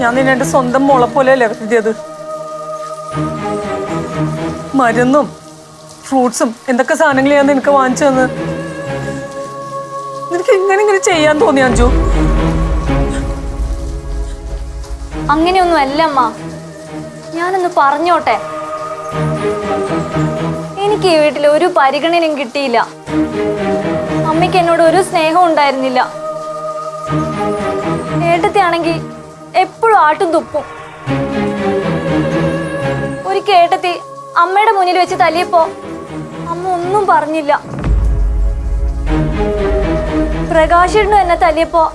ഞാൻ നിന്നെ എന്റെ സ്വന്തം മോളെ പോലെയല്ലേ കരുതിയത്? മരുന്നും ഫ്രൂട്ട്സും എന്തൊക്കെ സാധനങ്ങൾ ഞാൻ നിനക്ക് വാങ്ങിച്ചു തന്ന്? നിനക്ക് ഇങ്ങനെ ഇങ്ങനെ ചെയ്യാൻ തോന്നി അഞ്ജു? അങ്ങനെയൊന്നും അല്ല അമ്മ. ഞാനൊന്ന് പറഞ്ഞോട്ടെ? എനിക്ക് ഈ വീട്ടിൽ ഒരു പരിഗണനയും കിട്ടിയില്ല. അമ്മയ്ക്ക് എന്നോട് ഒരു സ്നേഹം ഉണ്ടായിരുന്നില്ല. ഏട്ടത്തി ആണെങ്കിൽ എപ്പോഴും ആട്ടും തുപ്പും. ഒരു കേട്ടത്തി അമ്മയുടെ മുന്നിൽ വെച്ച് തല്ലിയപ്പോ അമ്മ ഒന്നും പറഞ്ഞില്ല. പ്രകാശിന് എന്നെ തല്ലിയപ്പോ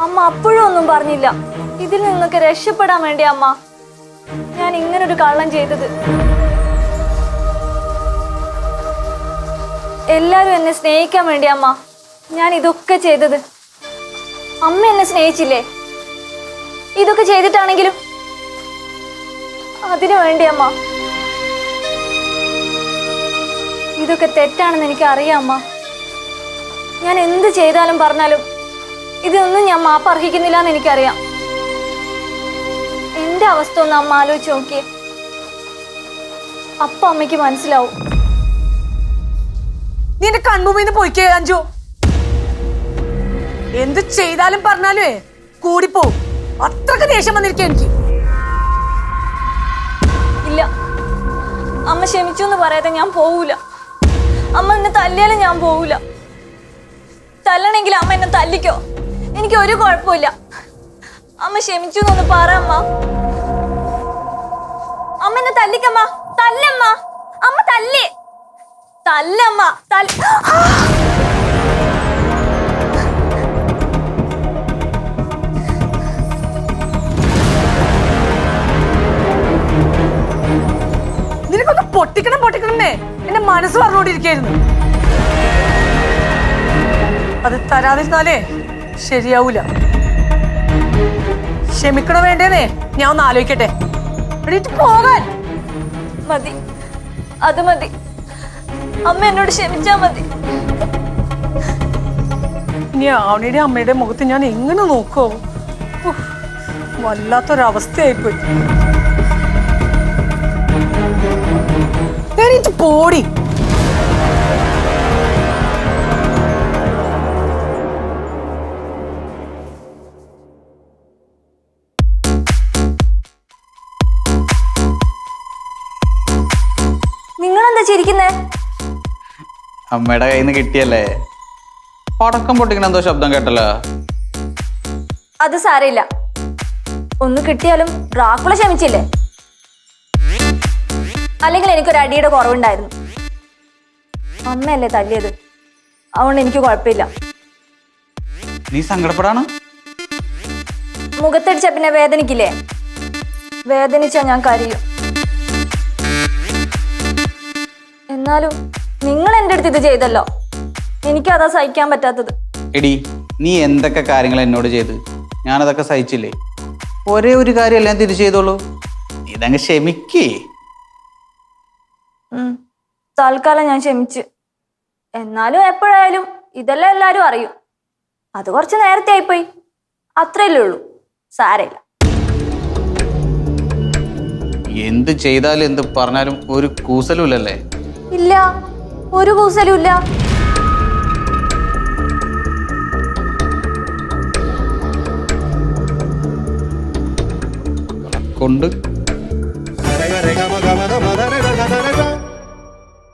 അമ്മ അപ്പോഴും ഒന്നും പറഞ്ഞില്ല. ഇതിൽ നിന്നൊക്കെ രക്ഷപ്പെടാൻ വേണ്ടി അമ്മ ഞാൻ ഇങ്ങനൊരു കള്ളം ചെയ്തത്. എല്ലാരും എന്നെ സ്നേഹിക്കാൻ വേണ്ടി അമ്മ ഞാൻ ഇതൊക്കെ ചെയ്തത്. അമ്മ എന്നെ സ്നേഹിച്ചില്ലേ? ഇതൊക്കെ ചെയ്തിട്ടാണെങ്കിലും അതിനു വേണ്ടി അമ്മ. ഇതൊക്കെ തെറ്റാണെന്ന് എനിക്ക് അറിയാം അമ്മ. ഞാൻ എന്ത് ചെയ്താലും പറഞ്ഞാലും ഇതൊന്നും ഞാൻ മാപ്പ് അർഹിക്കുന്നില്ല എന്ന് എനിക്കറിയാം. എന്റെ അവസ്ഥ ഒന്ന് അമ്മ ആലോചിച്ച് നോക്കിയേ. അപ്പ അമ്മയ്ക്ക് മനസ്സിലാവും. നീ എന്റെ കൺമുമ്പിന്ന് പോയിക്കേ അഞ്ചു എന്ത് ചെയ്താലും പറഞ്ഞാലേ കൂടിപ്പോവും. അത്രയ്ക്ക് ദേഷ്യം വന്നിരിക്കും എനിക്ക്. ഇല്ല. അമ്മ ക്ഷമിച്ചു എന്ന് പറയാതെ ഞാൻ പോവൂല. അമ്മ എന്നെ തല്ലിയാലും ഞാൻ പോവൂല. തല്ലണെങ്കിൽ അമ്മ എന്നെ തല്ലിക്കോ. എനിക്ക് ഒരു കുഴപ്പമില്ല. അമ്മ ക്ഷമിച്ചു എന്നൊന്ന് പറ അമ്മ അമ്മ എന്നെ തല്ലിക്കമ്മ. തല്ലമ്മ. അമ്മ തല്ലി. തല്ലമ്മ. തല്ല. പൊട്ടിക്കണം എന്നെ. എന്റെ മനസ്സ് പറഞ്ഞുകൊണ്ടിരിക്കായിരുന്നു അത് തരാതിരുന്നാലേ ശരിയാവൂല. ക്ഷമിക്കണോ വേണ്ടേന്നേ? ഞാൻ ഒന്ന് ആലോചിക്കട്ടെ. എണീറ്റ് പോകാൻ. മതി. അത് മതി. അമ്മ എന്നോട് ക്ഷമിച്ചാ മതി. ഇനി ആവണിയുടെ അമ്മയുടെ മുഖത്ത് ഞാൻ എങ്ങനെ നോക്കോ? വല്ലാത്തൊരവസ്ഥയായിപ്പോയി. എണീറ്റ് പോടി. നിങ്ങളെന്താ ചിരിക്കുന്നേ? അമ്മയുടെ കയ്യിൽ നിന്ന് കിട്ടിയല്ലേ? പടക്കം പൊട്ടിക്കണ എന്തോ ശബ്ദം കേട്ടല്ലോ. അത് സാരയില്ല ഒന്ന് കിട്ടിയാലും ഡ്രാക്കുള ക്ഷമിച്ചില്ലേ? അല്ലെങ്കിൽ എനിക്കൊരു അടിയുടെ കുറവുണ്ടായിരുന്നു. അമ്മയല്ലേ തല്ലിയത്? അതുകൊണ്ട് എനിക്ക് കുഴപ്പമില്ല. നീ സങ്കടപ്പെടാണ് മുഖത്തടിച്ച പിന്നെ വേദനിക്കില്ലേ? വേദനിച്ചാ ഞാൻ കരയും. എന്നാലും നിങ്ങൾ എന്റെ അടുത്ത് ഇത് ചെയ്തല്ലോ. എനിക്ക് എനിക്കതാ സഹിക്കാൻ പറ്റാത്തത്. എടി നീ എന്തൊക്കെ കാര്യങ്ങൾ എന്നോട് ചെയ്ത്? ഞാനതൊക്കെ സഹിച്ചില്ലേ? ഒരേ ഒരു കാര്യമല്ല എല്ലാം തിരിച്ചു ചെയ്തോളൂ? ഇതങ്ങ് ക്ഷമിക്കേ. തൽക്കാലം ഞാൻ ക്ഷമിച്ച്. എന്നാലും എപ്പോഴായാലും ഇതെല്ലാം എല്ലാരും അറിയും. അത് കുറച്ച് നേരത്തെ ആയിപ്പോയി. അത്രയല്ലേ ഉള്ളൂ. സാരയില്ല എന്ത് ചെയ്താലും എന്ത് പറഞ്ഞാലും ഒരു കൂസലുമില്ലല്ലേ? ഇല്ല. ഒരു കൂസലുമില്ല. കൊണ്ട്